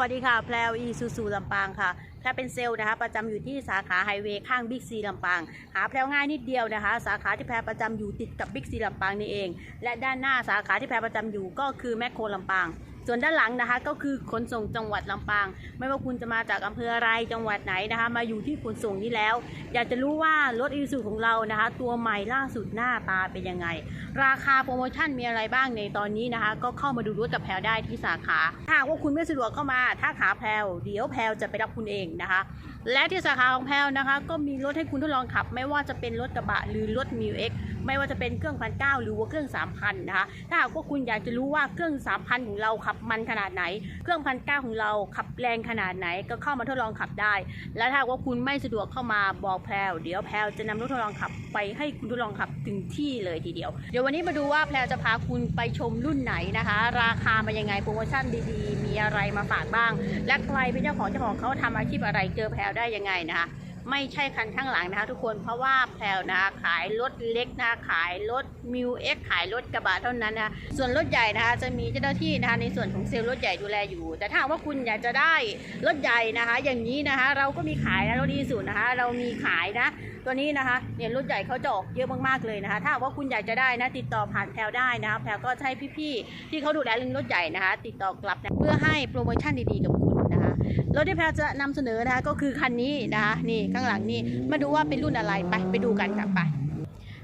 วัสดีค่ะ แพลวอีซูซูลำปางค่ะแพลเป็นเซลล์นะคะ ประจำอยู่ที่สาขาไฮเวย์ข้างบิ๊กซีลำปาง หาแพลวง่ายนิดเดียวนะคะ สาขาที่แพลประจำอยู่ติดกับบิ๊กซีลำปางนี่เอง และด้านหน้าสาขาที่แพลประจำอยู่ก็คือแมคโครลำปาง ส่วนด้านหลังนะคะก็คือขนส่งจังหวัดลำปาง ไม่ว่าคุณจะมาจากอำเภออะไรจังหวัดไหนนะคะ มาอยู่ที่ขนส่งนี้แล้ว อยากจะรู้ว่ารถอีซูของเรานะคะ ตัวใหม่ล่าสุดหน้าตาเป็นยังไง ราคาโปรโมชั่นมีอะไรบ้างในตอนนี้นะคะ ก็เข้ามาดูรถกับแพลได้ที่สาขาถ้าหากว่าคุณไม่สะดวกเข้ามาถ้าขาแพลเดี๋ยวแพลจะไปรับคุณเองนะคะ และที่สาขาของแพลนะคะ ก็มีรถให้คุณทดลองขับ ไม่ว่าจะเป็นรถกระบะหรือรถมิวเอ็ก ไม่ว่าจะเป็นเครื่องพันเก้าหรือว่าเครื่องสามพันนะคะถ้าหากว่าคุณอยากจะรู้ว่าเครื่องสามพันของเราขับมันขนาดไหน เครื่องพันเก้าของเราขับแรงขนาดไหนก็เข้ามาทดลองขับได้ และถ้าว่าคุณไม่สะดวกเข้ามาบอกแพลวเดี๋ยวแพลวจะนำรถทดลองขับไปให้คุณทดลองขับถึงที่เลยทีเดียว เดี๋ยววันนี้มาดูว่าแพลวจะพาคุณไปชมรุ่นไหนนะคะ ราคามายังไงโปรโมชั่นดีๆ มีอะไรมาฝากบ้าง และใครเป็นเจ้าของเจ้าของเขาทำอาชีพอะไรเจอแพลวได้ยังไงนะคะ ไม่ใช่คันข้างหลังนะคะทุกคนเพราะว่าแพลวนะขายรถเล็กนะขายรถมิวเอ็กขายรถกระบะเท่านั้นนะคะส่วนรถใหญ่นะคะจะมีเจ้าหน้าที่นะคะในส่วนของเซลล์รถใหญ่ดูแลอยู่ แต่ถ้าว่าคุณอยากจะได้รถใหญ่นะคะ อย่างนี้นะคะ เราก็มีขายนะรถดีสุดนะคะ เรามีขายนะ ตัวนี้นะคะเนี่ยรถใหญ่เขาจะออกเยอะมากๆเลยนะคะ ถ้าว่าคุณอยากจะได้นะติดต่อผ่านแพลวได้นะคะแพลวก็ให้พี่ๆที่เขาดูแลเรื่องรถใหญ่นะคะ ติดต่อกลับนะเพื่อให้โปรโมชั่นดีๆกับคุณ รถที่แพรจะนำเสนอนะคะก็คือคันนี้นะคะนี่ข้างหลังนี่มาดูว่าเป็นรุ่นอะไรไปไปดูกันค่ะไป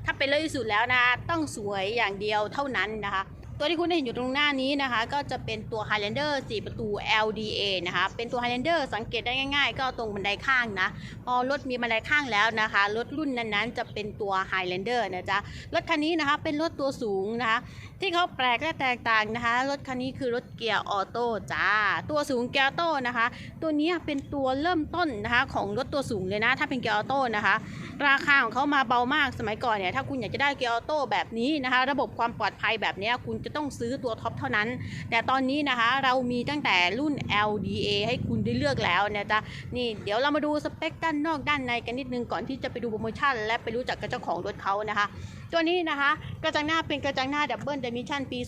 ถ้าเป็นรถที่สุดแล้วนะต้องสวยอย่างเดียวเท่านั้นนะคะ ตัวที่คุณได้เห็นอยู่ตรงหน้านี้นะคะ ก็จะเป็นตัว Highlander 4 ประตู LDA นะคะ เป็นตัว Highlander สังเกตได้ง่าย ๆ ก็ตรงบันไดข้างนะ พอรถมีบันไดข้างแล้วนะคะ รถรุ่นนั้นๆ จะเป็นตัว Highlander นะจ๊ะ รถคันนี้นะคะ เป็นรถตัวสูงนะคะ ที่เขาแปลกและแตกต่างนะคะ รถคันนี้คือรถเกียร์ออโต้จ้า ตัวสูงเกียร์ออโต้นะคะ ตัวนี้เป็นตัวเริ่มต้นนะคะของรถตัวสูงเลยนะ ถ้าเป็นเกียร์ออโต้นะคะ ราคาของเขามาเบามาก สมัยก่อนเนี่ย ถ้าคุณอยากจะได้เกียร์ออโต้แบบนี้นะคะ ระบบความปลอดภัยแบบเนี้ยคุณจะต้องซื้อตัวท็อปเท่านั้น แต่ตอนนี้นะคะเรามีตั้งแต่รุ่น LDA ให้คุณได้เลือกแล้วนะจ๊ะนี่เดี๋ยวเรามาดูสเปคด้านนอกด้านในกันนิดนึงก่อนที่จะไปดูโปรโมชั่น และไปรู้จักกับเจ้าของรถเขานะคะ ตัวนี้นะคะ กระจังหน้าเป็นกระจังหน้าดับเบิลเดมิชันปี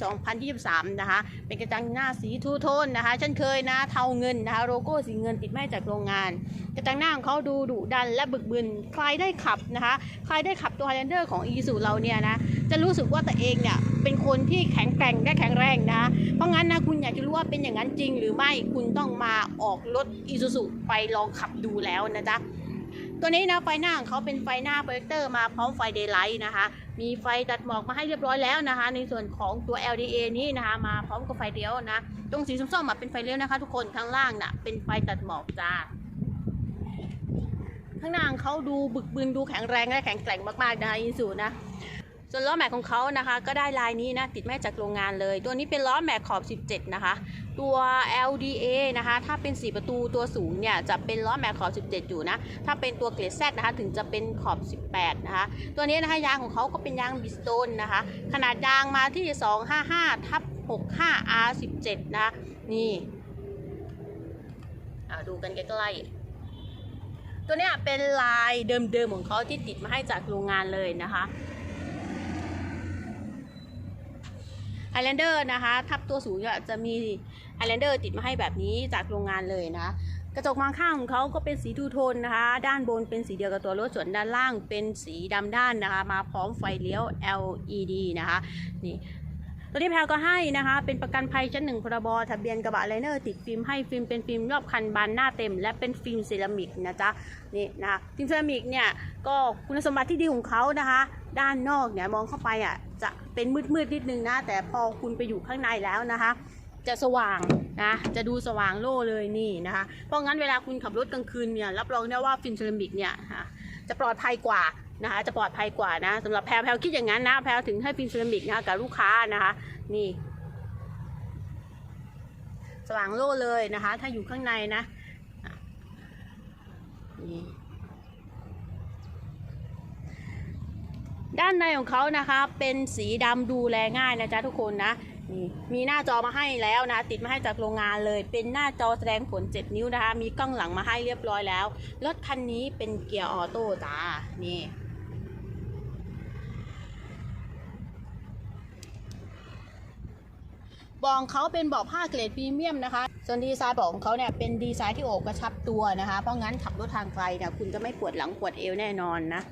2023 นะคะ เป็นกระจังหน้าสีทูโทนนะคะเช่นเคยนะเทาเงินนะคะโลโก้สีเงินติดแม่จากโรงงาน กระจังหน้าของเขาดูดุดันและบึกบึนใครได้ขับนะคะใครได้ขับตัว Highlander ของ e สูเราเนี่ยนะจะรู้สึกว่าตัวเองเนี่ยเป็นคนที่แข็งแกร่งและแข็งแรงนะเพราะงั้นนะคุณอยากจะรู้ว่าเป็นอย่างนั้นจริง หรือไม่คุณต้องมาออกรถ e ซูซูไปลองขับดูแล้วนะจ๊ะตัวนี้นะไฟหน้าของเขาเป็นไฟหน้าโปรเจคเตอร์มาพร้อมไฟเดย์ไลท์นะคะ มีไฟตัดหมอกมาให้เรียบร้อยแล้วนะคะ ในส่วนของตัว LDA นี้นะคะมาพร้อมกับไฟเลี้ยวนะ ตรงสีส้มๆเป็นไฟเลี้ยวนะคะ ทุกคนข้างล่างน่ะเป็นไฟตัดหมอกจ้าข้างหน้าเขาดูบึกบึนดูแข็งแรงและแข็งแกร่งมากๆนะคะอินสูนะ ส่วนล้อแม็กของเขานะคะ ก็ได้ลายนี้นะติดแม่จากโรงงานเลย ตัวนี้เป็นล้อแม็กขอบ 17 นะคะ ตัว LDA นะคะ ถ้าเป็น 4 ประตูตัวสูงเนี่ยจะเป็นล้อแม็กขอบ 17 อยู่นะ ถ้าเป็นตัวเกรด Z นะคะถึงจะเป็นขอบ 18 นะคะ ตัวนี้นะคะยางของเขาก็เป็นยางบิสโตนนะคะ ขนาดยางมาที่ 255ทับ 65 R17 นะคะนี่ดูกันใกล้ๆตัวนี้เป็นลายเดิมๆของเขาที่ติดมาให้จากโรงงานเลยนะคะ Highlander นะคะทับตัวสูงจะมี Highlander ติดมาให้แบบนี้จากโรงงานเลยนะ กระจกมองข้างของเขาก็เป็นสีทูโทนนะคะ ด้านบนเป็นสีเดียวกับตัวรถส่วนด้านล่างเป็นสีดำด้านนะคะ มาพร้อมไฟเลี้ยว LED นะคะนี่ตัวนี้แพลก็ให้นะคะ เป็นประกันภัยชั้นหนึ่งพรบทะเบียนกระบะไลเนอร์ติดฟิล์มให้ฟิล์มเป็นฟิล์มรอบคันบานหน้าเต็ม และเป็นฟิล์มเซรามิกนะจ๊ะนี่นะคะฟิล์มเซรามิกเนี่ยก็คุณสมบัติที่ดีของเขานะคะ ด้านนอกเนี่ยมองเข้าไปอะจะ เป็นมืดๆนิดนึงนะ แต่พอคุณไปอยู่ข้างในแล้วนะคะ จะสว่างนะจะดูสว่างโล่เลยนี่นะคะ เพราะงั้นเวลาคุณขับรถกลางคืนเนี่ยรับรองได้ว่าฟิล์มเซรามิกเนี่ยฮะจะปลอดภัยกว่านะคะจะปลอดภัยกว่านะสำหรับแพลแพลคิดอย่างนั้นนะแพลถึงให้ฟิล์มเซรามิกนะกับลูกค้านะคะ นี่ สว่างโล่เลยนะคะ ถ้าอยู่ข้างในนะนี่ ด้านในของเขานะคะเป็นสีดำดูแลง่ายนะจ๊ะทุกคนนะนี่มีหน้าจอมาให้แล้วนะ ติดมาให้จากโรงงานเลย เป็นหน้าจอแสดงผล 7 นิ้วนะคะ มีกล้องหลังมาให้เรียบร้อยแล้ว รถคันนี้เป็นเกียร์ออโต้จ้า นี่ บองเขาเป็นบาะผ้าเกรดพรีเมียมนะคะ ส่วนดีไซน์ของเขาเนี่ยเป็นดีไซน์ที่โอบกระชับตัวนะคะ เพราะงั้นขับรถทางไกลเนี่ยคุณจะไม่ปวดหลังปวดเอวแน่นอนนะ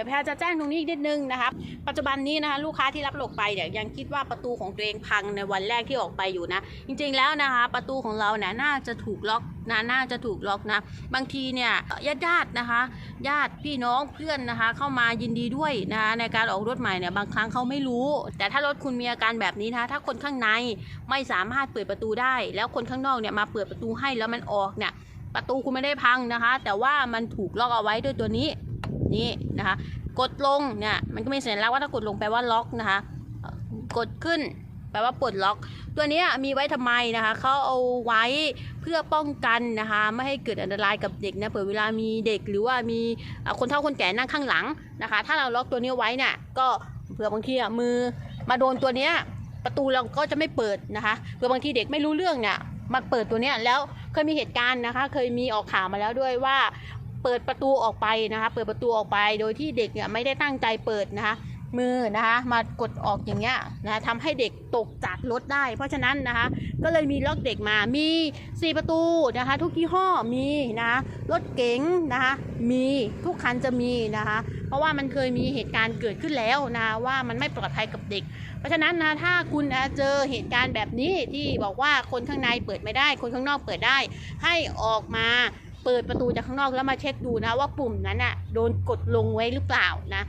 ดี๋ยวแพรจะแจ้งตรงนี้อีกนิดนึงนะคะปัจจุบันนี้นะคะลูกค้าที่รับหลกไปเนี่ยยังคิดว่าประตูของตัวเองพังในวันแรกที่ออกไปอยู่นะ จริงๆแล้วนะคะประตูของเราเนี่ยน่าจะถูกล็อกนะน่าจะถูกล็อกนะ บางทีเนี่ยญาติญาติๆนะคะ ญาติพี่น้องเพื่อนนะคะ เข้ามายินดีด้วยนะคะในการออกรถใหม่เนี่ยบางครั้งเขาไม่รู้ แต่ถ้ารถคุณมีอาการแบบนี้นะถ้าคนข้างในไม่สามารถเปิดประตูได้ แล้วคนข้างนอกเนี่ยมาเปิดประตูให้แล้วมันออกเนี่ยประตูคุณไม่ได้พังนะคะ แต่ว่ามันถูกล็อกเอาไว้ด้วยตัวนี้ นี่นะคะ กดลงเนี่ยมันก็มีสัญลักษณ์ว่าถ้ากดลงแปลว่าล็อกนะคะ กดขึ้นแปลว่าปลดล็อก ตัวนี้มีไว้ทำไมนะคะเขาเอาไว้เพื่อป้องกันนะคะ ไม่ให้เกิดอันตรายกับเด็กนะเผื่อเวลามีเด็กหรือว่ามีคนเฒ่าคนแก่นั่งข้างหลังนะคะ ถ้าเราล็อกตัวนี้ไว้เนี่ยก็เผื่อบางทีอะมือมาโดนตัวนี้ประตูเราก็จะไม่เปิดนะคะเผื่อบางทีเด็กไม่รู้เรื่องเนี่ยมาเปิดตัวเนี้ยแล้วเคยมีเหตุการณ์นะคะ เคยมีออกข่าวมาแล้วด้วยว่า เปิดประตูออกไปนะคะ เปิดประตูออกไปโดยที่เด็กเนี่ยไม่ได้ตั้งใจเปิดนะคะ มือนะคะมากดออกอย่างเงี้ยนะทำให้เด็กตกจากรถได้ เพราะฉะนั้นนะคะ ก็เลยมีล็อกเด็กมามี 4 ประตูนะคะ ทุกยี่ห้อมีนะคะรถเก๋งนะคะ มีทุกคันจะมีนะคะ เพราะว่ามันเคยมีเหตุการณ์เกิดขึ้นแล้วนะะว่ามันไม่ปลอดภัยกับเด็ก เพราะฉะนั้นนะถ้าคุณนะเจอเหตุการณ์แบบนี้ที่บอกว่าคนข้างในเปิดไม่ได้ คนข้างนอกเปิดได้ ให้ออกมา เปิดประตูจากข้างนอกแล้วมาเช็คดูนะว่าปุ่มนั้นน่ะโดนกดลงไว้หรือเปล่านะ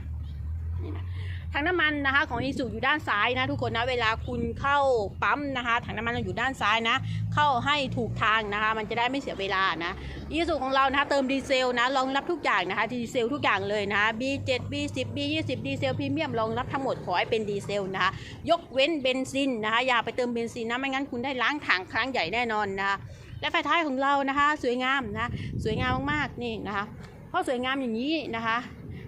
ถังน้ำมันนะคะของอีซูอยู่ด้านซ้ายนะทุกคนนะเวลาคุณเข้าปั๊มนะคะถังน้ำมันเราอยู่ด้านซ้ายนะ เข้าให้ถูกทางนะคะ มันจะได้ไม่เสียเวลานะอีซูของเรานะคะเติมดีเซลนะรองรับทุกอย่างนะคะดีเซลทุกอย่างเลยนะคะ B7 B10 B20 ดีเซลพรีเมียมรองรับทั้งหมดขอให้เป็นดีเซลนะคะยกเว้นเบนซินนะคะอย่าไปเติมเบนซินนะไม่งั้นคุณได้ล้างถังครั้งใหญ่แน่นอนนะคะ และไฟท้ายของเรานะคะ สวยงามนะสวยงามมากๆนี่นะคะเพราะสวยงามอย่างนี้นะคะ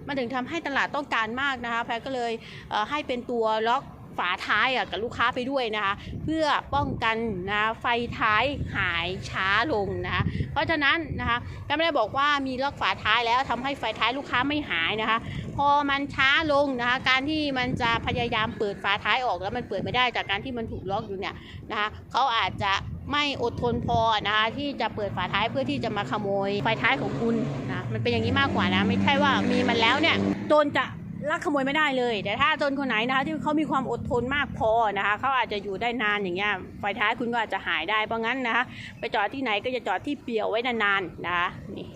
มันถึงทำให้ตลาดต้องการมากนะคะ แพรก็เลยเให้เป็นตัวล็อกฝาท้ายกับลูกค้าไปด้วยนะคะ เพื่อป้องกันนะไฟท้ายหายช้าลงนะคะเพราะฉะนั้นนะคะก็ไม่ได้บอกว่ามีล็อกฝาท้ายแล้วทำให้ไฟท้ายลูกค้าไม่หายนะคะ พอมันช้าลงนะคะ การที่มันจะพยายามเปิดฝาท้ายออกแล้วมันเปิดไม่ได้จากการที่มันถูกล็อกอยู่เนี่ยนะคะเขาอาจจะ ไม่อดทนพอนะคะที่จะเปิดฝาท้ายเพื่อที่จะมาขโมยไฟท้ายของคุณนะมันเป็นอย่างนี้มากกว่านะไม่ใช่ว่ามีมันแล้วเนี่ยโจรจะลักขโมยไม่ได้เลย แต่ถ้าโจรคนไหนนะคะที่เขามีความอดทนมากพอนะคะเขาอาจจะอยู่ได้นานอย่างเงี้ยไฟท้ายคุณก็อาจจะหายได้เพราะงั้นนะคะไปจอดที่ไหนก็จะจอดที่เปี่ยวไว้นานๆนะคะนี่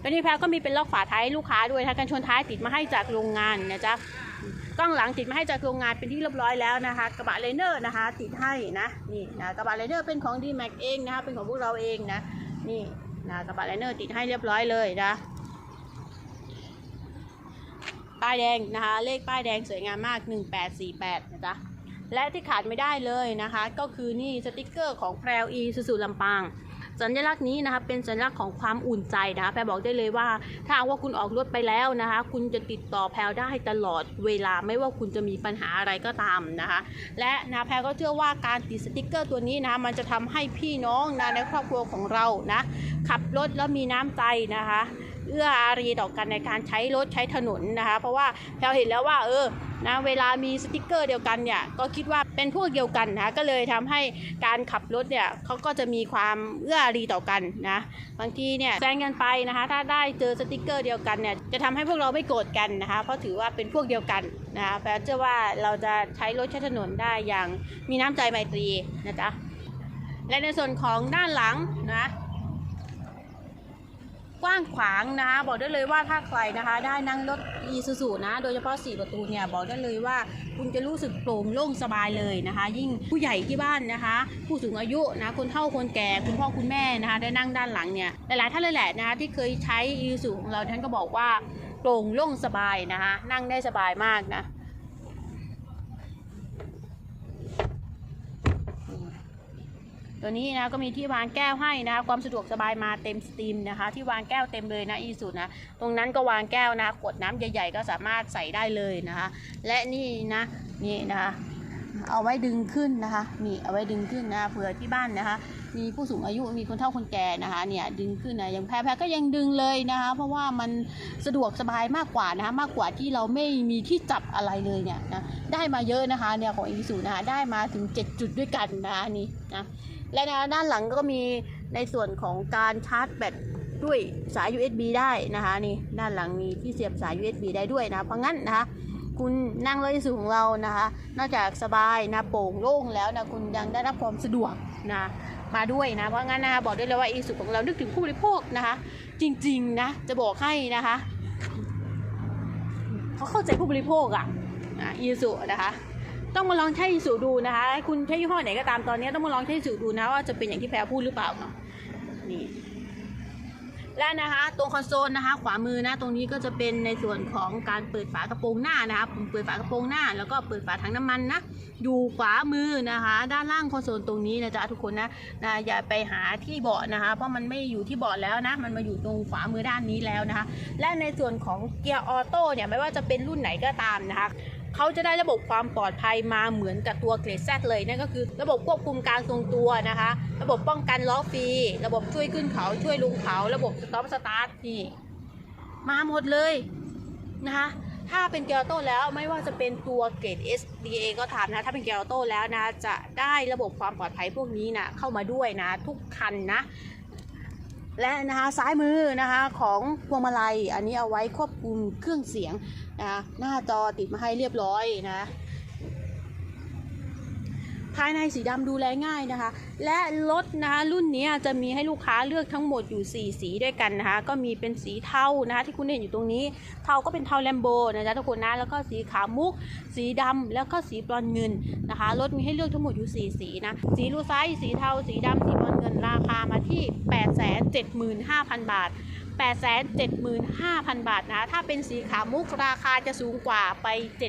แล้วนี่แพรก็มีเป็นล็อกฝาท้ายลูกค้าด้วยนะคะกันชนท้ายติดมาให้จากโรงงานนะจ๊ะ กล้องหลังติดมาให้จากโรงงานเป็นที่เรียบร้อยแล้วนะคะ กระบะเลเนอร์นะคะ ติดให้นะนี่นะกระบะเลเนอร์เป็นของ d m a x เองนะคะเป็นของพวกเราเองนะนี่นะกระบะเลเนอร์ติดให้เรียบร้อยเลยนะป้ายแดงนะคะ เลขป้ายแดงสวยงามมาก 1848นะจ๊ะและที่ขาดไม่ได้เลยนะคะ ก็คือนี่สติกเกอร์ของแพรวอีสุสุลำปาง สัญลักษณ์นี้นะคะเป็นสัญลักษณ์ของความอุ่นใจนะคะแพรบอกได้เลยว่า ถ้าหาว่าคุณออกรถไปแล้วนะคะ คุณจะติดต่อแพรได้ตลอดเวลาไม่ว่าคุณจะมีปัญหาอะไรก็ตามนะคะ และนะแพรก็เชื่อว่าการติดสติกเกอร์ตัวนี้นะคะมันจะทำให้พี่น้องนะในครอบครัวของเรานะขับรถแล้วมีน้ำใจนะคะ เอื้ออารีต่อกันในการใช้รถใช้ถนนนะคะ เพราะว่าแพรเห็นแล้วว่าเออนะเวลามีสติกเกอร์เดียวกันเนี่ยก็คิดว่าเป็นพวกเดียวกันนะะก็เลยทำให้การขับรถเนี่ยเขาก็จะมีความเอื้ออารีต่อกันนะบางทีเนี่ยแซงกันไปนะคะ ถ้าได้เจอสติกเกอร์เดียวกันเนี่ยจะทำให้พวกเราไม่โกรธกันนะคะ เพราะถือว่าเป็นพวกเดียวกันนะคะแปลเชื่อว่าเราจะใช้รถใช้ถนนได้อย่างมีน้ำใจไมตรีนะจ๊ะและในส่วนของด้านหลังนะ ว้างขวางนะคะ บอกได้เลยว่าถ้าใครนะคะ ได้นั่งรถอีซูซูนะ โดยเฉพาะ 4 ประตูเนี่ยบอกได้เลยว่าคุณจะรู้สึกโปร่งโล่งสบายเลยนะคะ ยิ่งผู้ใหญ่ที่บ้านนะคะ ผู้สูงอายุนะคนเฒ่าคนแก่คุณพ่อคุณแม่นะคะ ได้นั่งด้านหลังเนี่ยหลายๆท่านเลยแหละนะคะที่เคยใช้อีซูซูของเราท่านก็บอกว่าโปร่งโล่งสบายนะคะ นั่งได้สบายมากนะ ตัวนี้นะก็มีที่วางแก้วให้นะความสะดวกสบายมาเต็มสตรีมนะคะ ที่วางแก้วเต็มเลยนะอีสุนะตรงนั้นก็วางแก้วนะขวดน้ำใหญ่ๆ ก็สามารถใส่ได้เลยนะคะ และนี่นะนี่นะคะเอาไว้ดึงขึ้นนะคะนี่เอาไว้ดึงขึ้นนะเผื่อที่บ้านนะคะ มีผู้สูงอายุมีคนเฒ่าคนแก่นะคะ เนี่ยดึงขึ้นนะย่างแพรแพรก็ยังดึงเลยนะคะ เพราะว่ามันสะดวกสบายมากกว่านะคะ มากกว่าที่เราไม่มีที่จับอะไรเลยเนี่ยนะได้มาเยอะนะคะเนี่ยของอีซูนะคะได้มาถึง 7 จุดด้วยกันนะะนี่นะ และนด้านหลังก็มีในส่วนของการชาร์จแบตด้วยสาย USB ได้นะคะนี่ด้านหลังมีที่เสียบสาย USB ได้ด้วยนะเพราะงั้นนะคะคุณนั่งรถอีซูของเรานะคะนอกจากสบายนะโปร่งโล่งแล้วนะคุณยังได้รับความสะดวกนะมาด้วยนะเพราะงั้นนะบอกได้เลยว่าอีซูของเรานึกถึงผู้บริโภคนะคะ จริงๆนะจะบอกให้นะคะเขาเข้าใจผู้บริโภคอะนะอีซูนะคะ ต้องมาลองใช้อีซูดูนะคะ คุณใช้ยี่ห้อไหนก็ตามตอนนี้ต้องมาลองใช้อีซูดูนะว่าจะเป็นอย่างที่แพรพูดหรือเปล่าเนาะนี่และนะคะตรงคอนโซลนะคะ ขวามือนะ ตรงนี้ก็จะเป็นในส่วนของการเปิดฝากระโปรงหน้านะคะผมเปิดฝากระโปรงหน้า แล้วก็เปิดฝาถังน้ำมันนะ อยู่ขวามือนะคะ ด้านล่างคอนโซลตรงนี้นะจ๊ะทุกคนนะนะอย่าไปหาที่เบาะนะคะ เพราะมันไม่อยู่ที่เบาะแล้วนะ มันมาอยู่ตรงขวามือด้านนี้แล้วนะคะ และในส่วนของเกียร์ออโต้เนี่ยไม่ว่าจะเป็นรุ่นไหนก็ตามนะคะ เขาจะได้ระบบความปลอดภัยมาเหมือนกับตัวเกรดแซเลยนั่นก็คือระบบควบคุมการทรงตัวนะคะ ระบบป้องกันล้อฟรี ระบบช่วยขึ้นเขาช่วยลงเขา ระบบสต็อปสตาร์ทนี่มาหมดเลยนะคะถ้าเป็นเกียร์โต้แล้วไม่ว่าจะเป็นตัวเกรด SDA ก็ตามนะ ถ้าเป็นเกียร์โต้แล้วนะ จะได้ระบบความปลอดภัยพวกนี้นะเข้ามาด้วยนะ ทุกคันนะ และนะคะซ้ายมือนะคะของพวงมาลัย อันนี้เอาไว้ควบคุมเครื่องเสียงนะะหน้าจอติดมาให้เรียบร้อยนะ ภายในสีดำดูแลง่ายนะคะ และรถนะคะรุ่นนี้จะมีให้ลูกค้าเลือกทั้งหมดอยู่ 4 สีด้วยกันนะคะ ก็มีเป็นสีเทานะคะที่คุณเห็นอยู่ตรงนี้ เทาก็เป็นเทาแลมโบนะจ๊ะทุกคนนะ แล้วก็สีขาวมุก สีดำแล้วก็สีบรอนเงินนะคะ รถมีให้เลือกทั้งหมดอยู่ 4 สีนะ สีลูไซส์สีเทา สีดำสีบรอนเงิน ราคามาที่ 875,000 บาท 875,000 บาทนะถ้าเป็นสีขาวมุกราคาจะสูงกว่าไป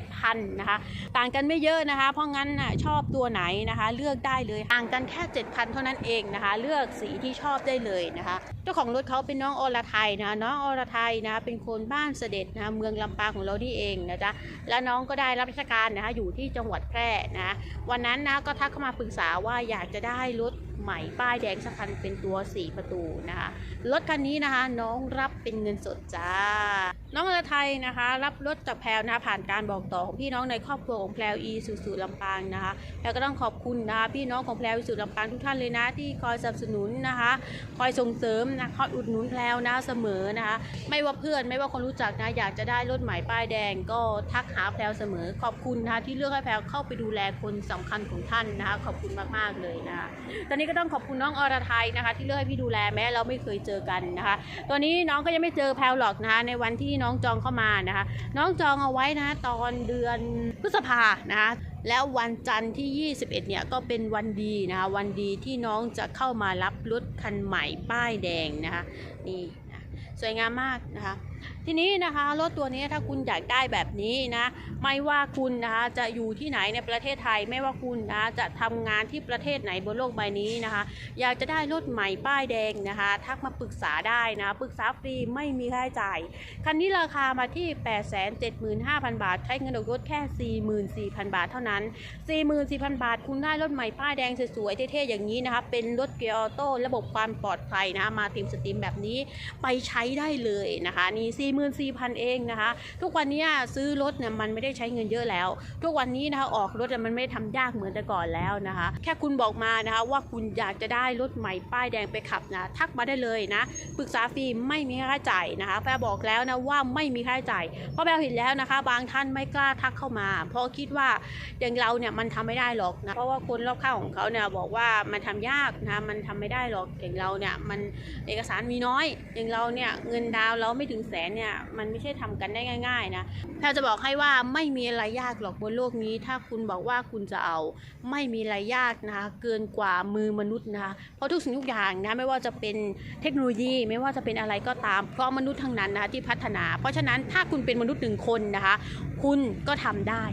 7,000นะคะต่างกันไม่เยอะนะคะ เพราะงั้นนะชอบตัวไหนนะคะ เลือกได้เลยห่างกันแค่ 7,000 เท่านั้นเองนะคะ เลือกสีที่ชอบได้เลยนะคะ เจ้าของรถเขาเป็นน้องอรไทยนะน้องอรไทยนะเป็นคนบ้านเสด็จนะเมืองลำปางของเรานี่เองนะจ๊ะและน้องก็ได้รับราชการนะคะอยู่ที่จังหวัดแพร่นะวันนั้นนะก็ทักเข้ามาปรึกษาว่าอยากจะได้รถใหม่ป้ายแดงสักคันเป็นตัว 4 ประตูนะคะรถคันนี้นะคะน้ององรับเป็นเงินสดจ้า น้องอรไทยนะคะ รับรถจากแพลวนะคะผ่านการบอกต่อของพี่น้องในครอบครัวของแพลวอีสุสุลำปางนะคะแล้วก็ต้องขอบคุณนะคะพี่น้องของแพลวอีสุลำปางทุกท่านเลยนะ ที่คอยสนับสนุนนะคะ คอยส่งเสริมนะคอยอุดหนุนแพลวนะเสมอนะคะ ไม่ว่าเพื่อนไม่ว่าคนรู้จักนะอยากจะได้รถใหม่ป้ายแดง ก็ทักหาแพลวเสมอ ขอบคุณนะคะที่เลือกให้แพลวเข้าไปดูแลคนสำคัญของท่านนะคะ ขอบคุณมากๆเลยนะคะตอนนี้ก็ต้องขอบคุณน้องอรไทยนะคะ ที่เลือกให้พี่ดูแลแม้เราไม่เคยเจอกันนะคะตอนนี้น้องก็ยังไม่เจอแพลวหรอกนะคะในวันที่น้องจองเข้ามานะคะ น้องจองเอาไว้นะตอนเดือนพฤษภานะคะแล้ววันจันทร์ที่ 21 เนี่ยก็เป็นวันดีนะคะวันดีที่น้องจะเข้ามารับรถคันใหม่ป้ายแดงนะคะนี่นะสวยงามมากนะคะ ทีนี้นะคะรถตัวนี้ถ้าคุณอยากได้แบบนี้นะไม่ว่าคุณนะคะจะอยู่ที่ไหนในประเทศไทย ไม่ว่าคุณนะจะทำงานที่ประเทศไหนบนโลกใบนี้นะคะ อยากจะได้รถใหม่ป้ายแดงนะคะ ทักมาปรึกษาได้นะปรึกษาฟรีไม่มีค่าใช้จ่ายคันนี้ราคามาที่ 875,000 บาท ใช้เงินออกรถแค่ 44,000 บาทเท่านั้น 44,000 บาท คุณได้รถใหม่ป้ายแดงสวยๆเท่ๆอย่างนี้นะคะเป็นรถเกียร์ออโต้ระบบความปลอดภัยนะคะมาเต็มสตรีมแบบนี้ไปใช้ได้เลยนะคะนี่44,000เองนะคะ ทุกวันนี้ซื้อรถเนี่ยมันไม่ได้ใช้เงินเยอะแล้ว ทุกวันนี้นะคะออกรถมันไม่ได้ทำยากเหมือนแต่ก่อนแล้วนะคะ แค่คุณบอกมานะคะว่าคุณอยากจะได้รถใหม่ป้ายแดงไปขับนะทักมาได้เลยนะปรึกษาฟรีไม่มีค่าใช้จ่ายนะคะแปรบอกแล้วนะว่าไม่มีค่าใช้จ่ายเพราะแปรเห็นแล้วนะคะ บางท่านไม่กล้าทักเข้ามา เพราะคิดว่าอย่างเราเนี่ยมันทำไม่ได้หรอกนะเพราะว่าคนรอบข้างของเขาเนี่ยบอกว่ามันทำยากนะมันทำไม่ได้หรอกอย่างเราเนี่ยมันเอกสารมีน้อย อย่างเราเนี่ยเงินดาวเราไม่ถึงแสนเนี่ยมันไม่ใช่ทำกันได้ง่าย ๆนะแพรจะบอกให้ว่าไม่มีอะไรยากหรอกบนโลกนี้ ถ้าคุณบอกว่าคุณจะเอาไม่มีอะไรยากนะคะเกินกว่ามือมนุษย์นะคะเพราะทุกสิ่งทุกอย่างนะไม่ว่าจะเป็นเทคโนโลยีไม่ว่าจะเป็นอะไรก็ตาม เพราะมนุษย์ทั้งนั้นนะคะที่พัฒนา เพราะฉะนั้นถ้าคุณเป็นมนุษย์หนึ่งคนนะคะคุณก็ทำได้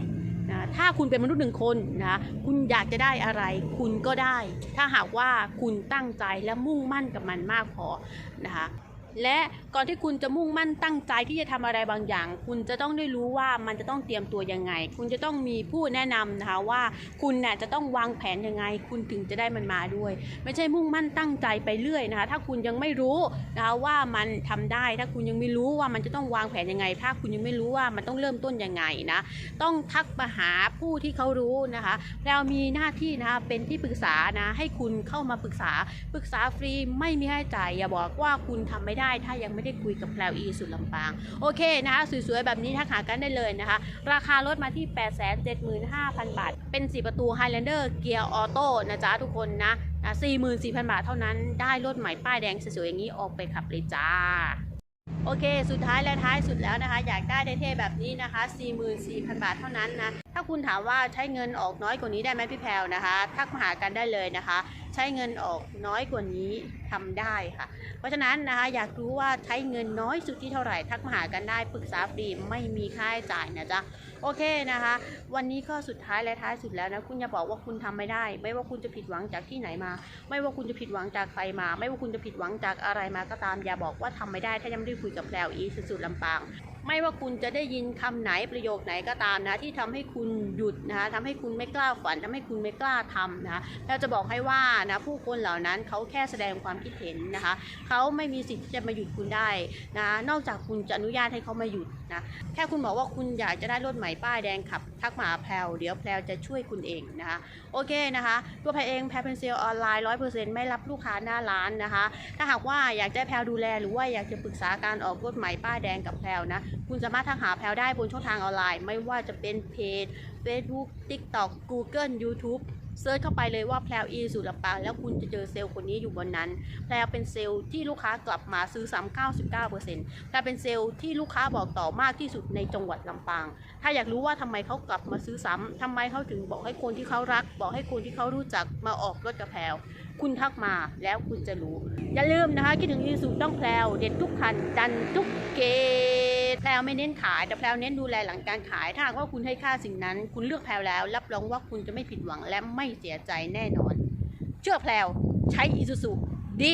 นะถ้าคุณเป็นมนุษย์หนึ่งคนนะคุณอยากจะได้อะไร คุณก็ได้ ถ้าหากว่าคุณตั้งใจและมุ่งมั่นกับมันมากพอนะคะ และก่อนที่คุณจะมุ่งมั่นตั้งใจที่จะทำอะไรบางอย่าง คุณจะต้องได้รู้ว่ามันจะต้องเตรียมตัวยังไง คุณจะต้องมีผู้แนะนำนะคะว่าคุณน่ะจะต้องวางแผนยังไง คุณถึงจะได้มันมาด้วย ไม่ใช่มุ่งมั่นตั้งใจไปเรื่อยนะคะถ้าคุณยังไม่รู้นะคะว่ามันทำได้ ถ้าคุณยังไม่รู้ว่ามันจะต้องวางแผนยังไง ถ้าคุณยังไม่รู้ว่ามันต้องเริ่มต้นยังไงนะต้องทักมาหาผู้ที่เขารู้นะคะเรามีหน้าที่นะคะเป็นที่ปรึกษานะให้คุณเข้ามาปรึกษาปรึกษาฟรีไม่มีค่าใช้จ่ายอย่าบอกว่าคุณทำไม่ได้ได้ ถ้ายังไม่ได้คุยกับแพลวอีสุดลำปาง โอเคนะคะ สวยๆ แบบนี้ทักหากันได้เลยนะคะ ราคารถมาที่ 875,000 บาท เป็น4ประตู Highlander เกียร์ออโต้นะจ๊ะทุกคนนะนะ 44,000 บาทเท่านั้น ได้รถใหม่ป้ายแดงสวยๆอย่างนี้ออกไปขับเลยจ้า โอเค สุดท้ายและท้ายสุดแล้วนะคะ อยากได้เท่ๆแบบนี้นะคะ 44,000 บาทเท่านั้นนะ ถ้าคุณถามว่าใช้เงินออกน้อยกว่านี้ได้ไหมพี่แพรวนะคะ ทักมาหากันได้เลยนะคะ ใช้เงินออกน้อยกว่านี้ทำได้ค่ะ เพราะฉะนั้นนะคะ อยากรู้ว่าใช้เงินน้อยสุดที่เท่าไหร่ ทักมาหากันได้ ปรึกษาฟรี ไม่มีค่าใช้จ่ายนะจ๊ะ โอเคนะคะ วันนี้ก็สุดท้ายและท้ายสุดแล้วนะคุณอย่าบอกว่าคุณทำไม่ได้ ไม่ว่าคุณจะผิดหวังจากที่ไหนมา ไม่ว่าคุณจะผิดหวังจากใครมา ไม่ว่าคุณจะผิดหวังจากอะไรมาก็ตามอย่าบอกว่าทำไม่ได้ ถ้ายังไม่ได้คุยกับแพลวอีสุดๆลำปางไม่ว่าคุณจะได้ยินคำไหนประโยคไหนก็ตามนะที่ทำให้คุณหยุดนะคะทำให้คุณไม่กล้าฝันทำให้คุณไม่กล้าทำนะคะเราจะบอกให้ว่านะผู้คนเหล่านั้นเขาแค่แสดงความคิดเห็นนะคะเขาไม่มีสิทธิ์ที่จะมาหยุดคุณได้นะนอกจากคุณจะอนุญาตให้เขามาหยุด นะ แค่คุณบอกว่าคุณอยากจะได้รถใหม่ป้ายแดงขับ ทักมาแพลวเดี๋ยวแพลวจะช่วยคุณเองนะคะ โอเคนะคะ ตัวแพลเองแพลเป็นเซลล์ออนไลน์ร้อยเปอร์เซ็นต์ไม่รับลูกค้าหน้าร้านนะคะ ถ้าหากว่าอยากจะแพลวดูแลหรือว่าอยากจะปรึกษาการออกรถใหม่ป้ายแดงกับแพลวนะ คุณสามารถทักหาแพลวได้บนช่องทางออนไลน์ ไม่ว่าจะเป็นเพจ Facebook TikTok Google YouTube เซิร์ชเข้าไปเลยว่าแพลวอีสุดลำปางแล้วคุณจะเจอเซลล์คนนี้อยู่บนนั้น แพลวเป็นเซลล์ที่ลูกค้ากลับมาซื้อซ้ำ99%แพลวเป็นเซลล์ที่ลูกค้าบอกต่อมากที่สุดในจังหวัดลำปาง ถ้าอยากรู้ว่าทำไมเขากลับมาซื้อซ้ำทำไมเขาถึงบอกให้คนที่เขารัก บอกให้คนที่เขารู้จักมาออกรถกับแพลว คุณทักมาแล้วคุณจะรู้ อย่าลืมนะคะ คิดถึงอีสุต้องแพลวเด็ดทุกคันดันทุกเกตแพลวไม่เน้นขายแต่แพลวเน้นดูแลหลังการขายถ้าหากว่าคุณให้ค่าสิ่งนั้น คุณเลือกแพลวแล้ว รับรองว่าคุณจะไม่ผิดหวังและไม่เสียใจแน่นอน เชื่อแพลวใช้อีซูซูดี